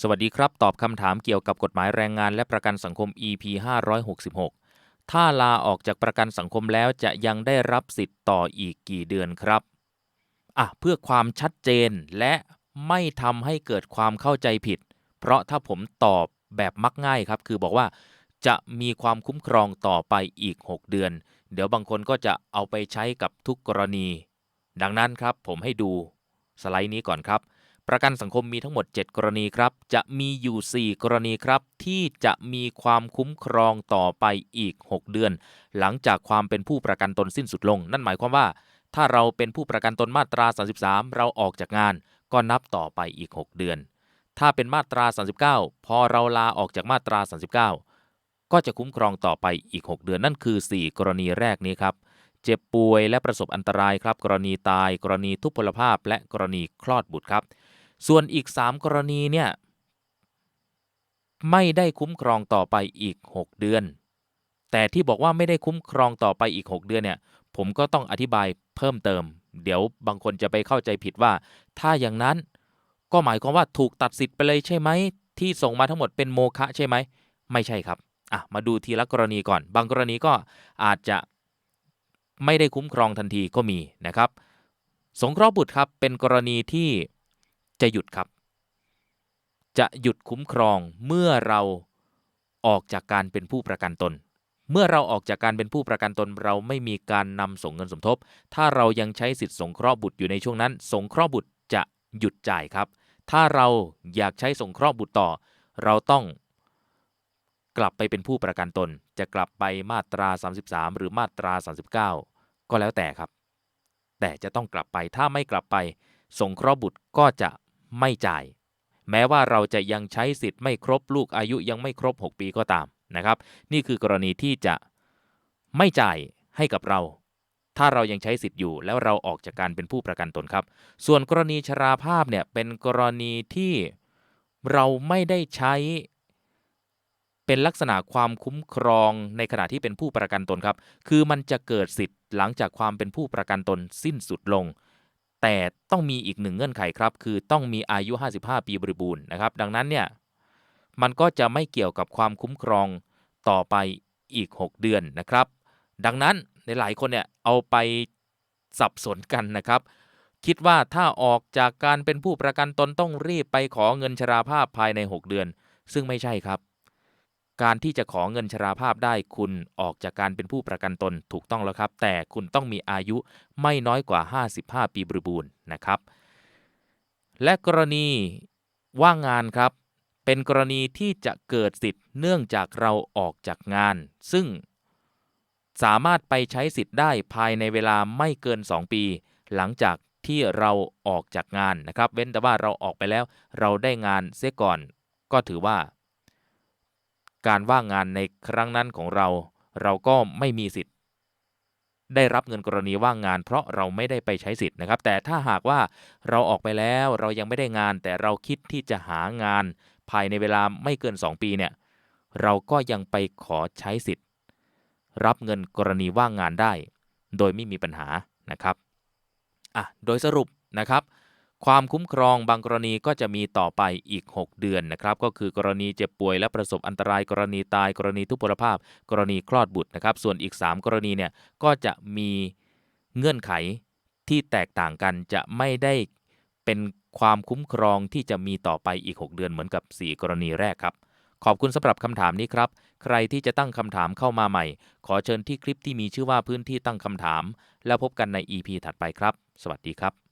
สวัสดีครับ ตอบคำถามเกี่ยวกับกฎหมายแรงงานและประกันสังคม EP 566 ถ้าลาออกจากประกันสังคมแล้วจะยังได้รับสิทธิ์ต่ออีกกี่เดือนครับ อะ เพื่อความชัดเจนและไม่ทำให้เกิดความเข้าใจผิด เพราะถ้าผมตอบแบบมักง่ายครับ คือบอกว่าจะมีความคุ้มครองต่อไปอีก 6 เดือน เดี๋ยวบางคนก็จะเอาไปใช้กับทุกกรณี ดังนั้นครับผมให้ดูสไลด์นี้ก่อนครับ ประกันสังคมมีทั้งหมด 7 กรณีครับ จะมีอยู่ 4 กรณีครับ ที่จะมีความคุ้มครองต่อไปอีก 6 เดือน หลังจากความเป็นผู้ประกันตนสิ้นสุดลง นั่นหมายความว่า ถ้าเราเป็นผู้ประกันตนมาตรา 33 เราออกจากงาน ก็นับต่อไปอีก 6 เดือน ถ้าเป็นมาตรา 39 พอเราลาออกจากมาตรา 39 ก็จะคุ้มครองต่อไปอีก 6 เดือน นั่นคือ 4 กรณีแรกนี้ครับเจ็บป่วยและประสบอันตรายครับ กรณีตาย กรณีทุพพลภาพ และกรณีคลอดบุตรครับ ส่วนอีก 3 กรณีเนี่ยไม่ได้คุ้มครองต่อไปอีก 6 เดือน แต่ที่บอกว่าไม่ได้คุ้มครองต่อไปอีก 6 เดือนเนี่ยผมก็ต้องอธิบายเพิ่มเติม เดี๋ยวบางคนจะไปเข้าใจผิดว่า ถ้าอย่างนั้นก็หมายความว่าถูกตัดสิทธิ์ไปเลยใช่ไหมที่ส่งมาทั้งหมดเป็นโมฆะใช่ไหมไม่ใช่ครับอะมาดูทีละกรณีก่อน บางกรณีก็อาจจะไม่ได้คุ้มครองทันทีก็มีนะครับ สงเคราะห์บุตรครับเป็นกรณีที่ จะหยุดครับ จะหยุดคุ้มครองเมื่อเราออกจากการเป็นผู้ประกันตน เมื่อเราออกจากการเป็นผู้ประกันตน เราไม่มีการนำส่งเงินสมทบ ถ้าเรายังใช้สิทธิสงเคราะห์บุตรอยู่ในช่วงนั้น สงเคราะห์บุตรจะหยุดจ่ายครับ ถ้าเราอยากใช้สงเคราะห์บุตรต่อ เราต้องกลับไปเป็นผู้ประกันตน จะกลับไปมาตรา 33 หรือมาตรา 39 ก็แล้วแต่ครับ แต่จะต้องกลับไปถ้าไม่กลับไป สงเคราะห์บุตรก็จะ ไม่จ่าย แม้ว่าเราจะยังใช้สิทธิ์ไม่ครบลูกอายุยังไม่ครบ 6 ปีก็ตามนะครับ นี่คือกรณีที่จะไม่จ่ายให้กับเรา ถ้าเรายังใช้สิทธิ์อยู่แล้วเราออกจากการเป็นผู้ประกันตนครับ ส่วนกรณีชราภาพเนี่ยเป็นกรณีที่เราไม่ได้ใช้เป็นลักษณะความคุ้มครองในขณะที่เป็นผู้ประกันตนครับ คือมันจะเกิดสิทธิ์หลังจากความเป็นผู้ประกันตนสิ้นสุดลง แต่ต้องมีอีกหนึ่งเงื่อนไขครับ คือต้องมีอายุ 55 ปีบริบูรณ์นะครับ ดังนั้นเนี่ยมันก็จะไม่เกี่ยวกับความคุ้มครองต่อไปอีก 6 เดือนนะครับ ดังนั้นในหลายคนเนี่ยเอาไปสับสนกันนะครับ คิดว่าถ้าออกจากการเป็นผู้ประกันตนต้องรีบไปขอเงินชราภาพภายใน 6 เดือน ซึ่งไม่ใช่ครับ การที่จะขอเงินชราภาพได้คุณออกจากการเป็นผู้ประกันตนถูกต้องแล้วครับ แต่คุณต้องมีอายุไม่น้อยกว่า 55 ปีบริบูรณ์นะครับ และกรณีว่างงานครับ เป็นกรณีที่จะเกิดสิทธิ์เนื่องจากเราออกจากงาน ซึ่งสามารถไปใช้สิทธิ์ได้ภายในเวลาไม่เกิน 2 ปี หลังจากที่เราออกจากงานนะครับ เว้นแต่ว่าเราออกไปแล้วเราได้งานเสียก่อน ก็ถือว่า การว่างงานในครั้งนั้นของเรา เราก็ไม่มีสิทธิ์ ได้รับเงินกรณีว่างงาน เพราะเราไม่ได้ไปใช้สิทธิ์นะครับ แต่ถ้าหากว่าเราออกไปแล้วเรายังไม่ได้งาน แต่เราคิดที่จะหางาน ภายในเวลาไม่เกิน 2 ปีเนี่ยเราก็ยังไปขอใช้สิทธิ์ รับเงินกรณีว่างงานได้ โดยไม่มีปัญหานะครับอะโดยสรุปนะครับ ความคุ้มครองบางกรณีก็จะมีต่อไปอีก 6 เดือนนะครับก็คือกรณีเจ็บป่วยและประสบอันตรายกรณีตายกรณีทุพพลภาพ กรณีคลอดบุตรนะครับส่วนอีก 3 กรณีเนี่ยก็จะมีเงื่อนไขที่แตกต่างกันจะไม่ได้เป็นความคุ้มครองที่จะมีต่อไปอีก 6 เดือนเหมือนกับ 4 กรณีแรกครับ ขอบคุณสำหรับคำถามนี้ครับ ใครที่จะตั้งคำถามเข้ามาใหม่ ขอเชิญที่คลิปที่มีชื่อว่าพื้นที่ตั้งคำถาม แล้วพบกันใน EP ถัดไปครับ สวัสดีครับ